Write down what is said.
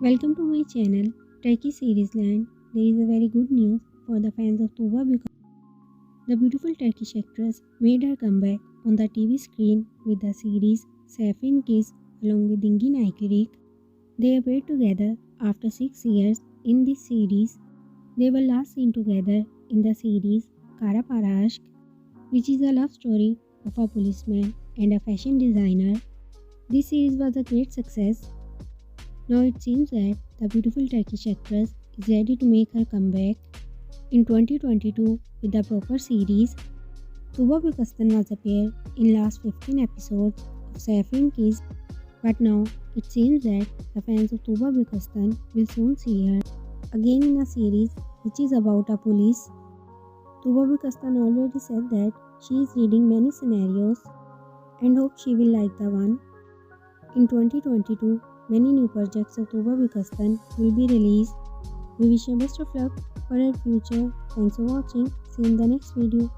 Welcome to my channel Turkey Series Land. There is a very good news for the fans of Tuba because the beautiful Turkish actress made her comeback on the TV screen with the series Safin Kiss along with Dingin Aykirik. They appeared together after 6 years in this series. They were last seen together in the series Kara Para Aşk, which is a love story of a policeman and a fashion designer. This series was a great success now it seems that the beautiful Turkish actress is ready to make her comeback in 2022 with the proper series. Tuba Bukastan was appeared in last 15 episodes of Safin Kiss, but now it seems that the fans of Tuba Bukastan will soon see her again in a series which is about a police. Tuba Bukastan already said that she is reading many scenarios and hope she will like the one. In 2022, Many new projects of Tuba Bukastan will be released. We wish you best of luck for her future. Thanks for watching. See you in the next video.